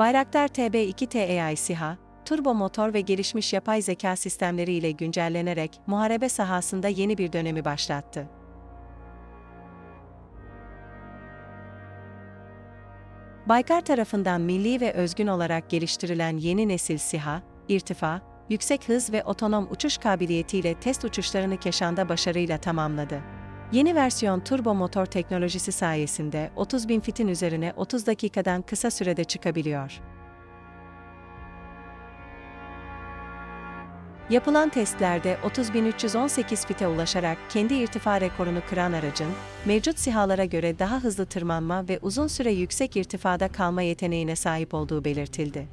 Bayraktar TB2 TEI SİHA, turbo motor ve gelişmiş yapay zeka sistemleri ile güncellenerek muharebe sahasında yeni bir dönemi başlattı. Baykar tarafından milli ve özgün olarak geliştirilen yeni nesil SİHA, irtifa, yüksek hız ve otonom uçuş kabiliyetiyle test uçuşlarını Keşan'da başarıyla tamamladı. Yeni versiyon turbo motor teknolojisi sayesinde 30 bin fitin üzerine 30 dakikadan kısa sürede çıkabiliyor. Yapılan testlerde 30.318 fite ulaşarak kendi irtifa rekorunu kıran aracın, mevcut sihalara göre daha hızlı tırmanma ve uzun süre yüksek irtifada kalma yeteneğine sahip olduğu belirtildi.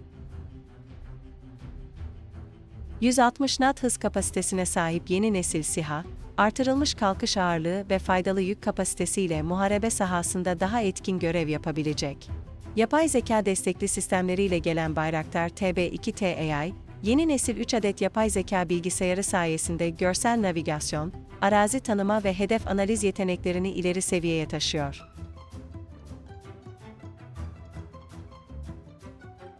160 knot hız kapasitesine sahip yeni nesil SİHA, artırılmış kalkış ağırlığı ve faydalı yük kapasitesiyle muharebe sahasında daha etkin görev yapabilecek. Yapay zeka destekli sistemleriyle gelen Bayraktar TB2 TAI, yeni nesil 3 adet yapay zeka bilgisayarı sayesinde görsel navigasyon, arazi tanıma ve hedef analiz yeteneklerini ileri seviyeye taşıyor.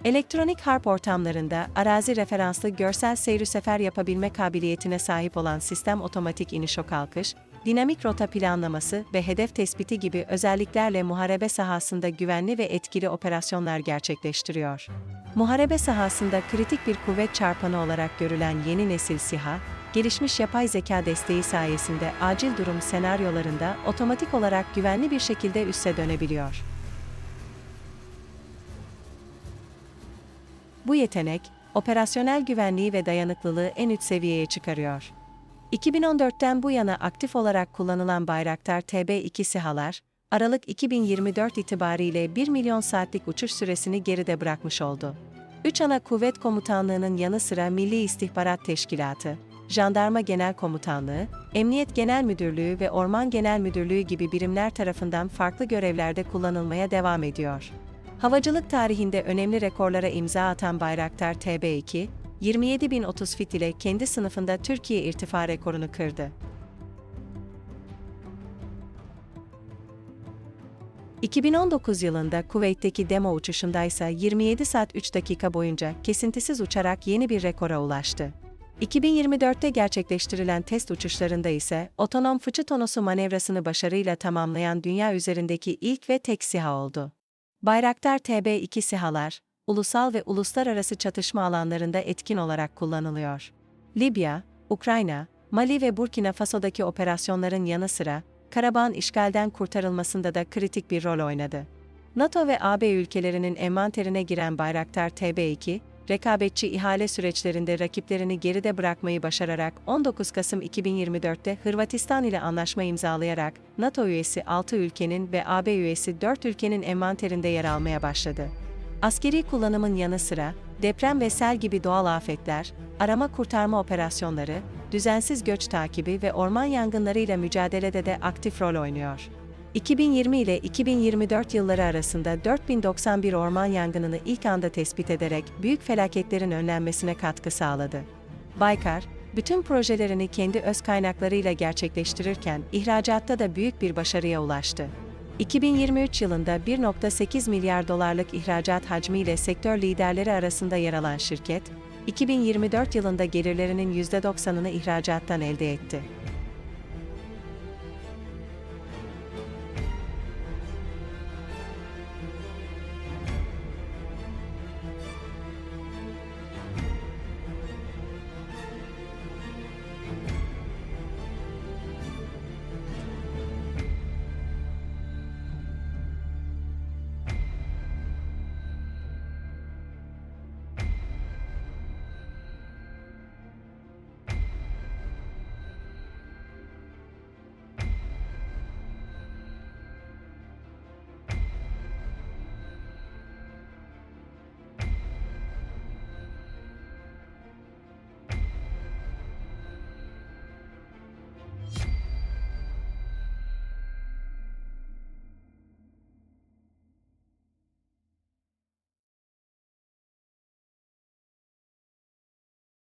Elektronik harp ortamlarında arazi referanslı görsel seyri sefer yapabilme kabiliyetine sahip olan sistem otomatik iniş o kalkış, dinamik rota planlaması ve hedef tespiti gibi özelliklerle muharebe sahasında güvenli ve etkili operasyonlar gerçekleştiriyor. Muharebe sahasında kritik bir kuvvet çarpanı olarak görülen yeni nesil SİHA, gelişmiş yapay zeka desteği sayesinde acil durum senaryolarında otomatik olarak güvenli bir şekilde üsse dönebiliyor. Bu yetenek, operasyonel güvenliği ve dayanıklılığı en üst seviyeye çıkarıyor. 2014'ten bu yana aktif olarak kullanılan Bayraktar TB2 SİHA'lar, Aralık 2024 itibariyle 1 milyon saatlik uçuş süresini geride bırakmış oldu. Üç ana kuvvet komutanlığının yanı sıra Milli İstihbarat Teşkilatı, Jandarma Genel Komutanlığı, Emniyet Genel Müdürlüğü ve Orman Genel Müdürlüğü gibi birimler tarafından farklı görevlerde kullanılmaya devam ediyor. Havacılık tarihinde önemli rekorlara imza atan Bayraktar TB2, 27.030 fit ile kendi sınıfında Türkiye irtifa rekorunu kırdı. 2019 yılında Kuveyt'teki demo uçuşundaysa 27 saat 3 dakika boyunca kesintisiz uçarak yeni bir rekora ulaştı. 2024'te gerçekleştirilen test uçuşlarında ise otonom fıçı tonosu manevrasını başarıyla tamamlayan dünya üzerindeki ilk ve tek SİHA oldu. Bayraktar TB2 SİHA'lar, ulusal ve uluslararası çatışma alanlarında etkin olarak kullanılıyor. Libya, Ukrayna, Mali ve Burkina Faso'daki operasyonların yanı sıra, Karabağ'ın işgalden kurtarılmasında da kritik bir rol oynadı. NATO ve AB ülkelerinin envanterine giren Bayraktar TB2, rekabetçi ihale süreçlerinde rakiplerini geride bırakmayı başararak 19 Kasım 2024'te Hırvatistan ile anlaşma imzalayarak NATO üyesi 6 ülkenin ve AB üyesi 4 ülkenin envanterinde yer almaya başladı. Askeri kullanımın yanı sıra deprem ve sel gibi doğal afetler, arama kurtarma operasyonları, düzensiz göç takibi ve orman yangınlarıyla mücadelede de aktif rol oynuyor. 2020 ile 2024 yılları arasında 4091 orman yangınını ilk anda tespit ederek büyük felaketlerin önlenmesine katkı sağladı. Baykar, bütün projelerini kendi öz kaynaklarıyla gerçekleştirirken ihracatta da büyük bir başarıya ulaştı. 2023 yılında 1.8 milyar dolarlık ihracat hacmiyle sektör liderleri arasında yer alan şirket, 2024 yılında gelirlerinin %90'ını ihracattan elde etti.